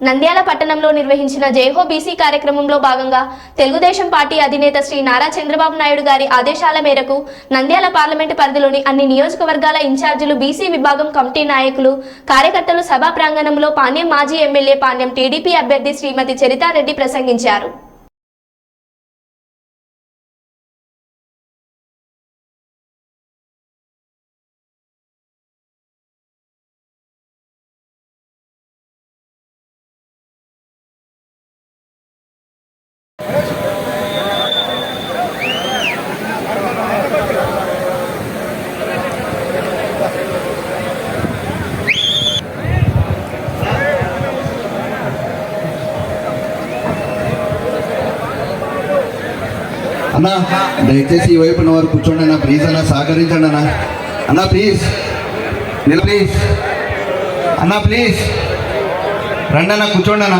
నంద్యాల పట్టణంలో నిర్వహించిన జైహో బీసీ కార్యక్రమంలో భాగంగా తెలుగుదేశం పార్టీ అధినేత శ్రీ నారా చంద్రబాబు నాయుడు గారి ఆదేశాల మేరకు నంద్యాల పార్లమెంటు పరిధిలోని అన్ని నియోజకవర్గాల ఇన్ఛార్జీలు బీసీ విభాగం కమిటీ నాయకులు కార్యకర్తలు సభా ప్రాంగణంలో పాణ్యం మాజీ ఎమ్మెల్యే పాణ్యం టీడీపీ అభ్యర్థి శ్రీమతి చరితారెడ్డి ప్రసంగించారు. అన్నా దయచేసి ఈ వైపున వారు కూర్చోండి అన్న ప్లీజ్ అన్న సహకరించండి అన్న. అన్న ప్లీజ్ నిల ప్లీజ్ అన్న ప్లీజ్ రండి అన్న కూర్చోండి అన్న.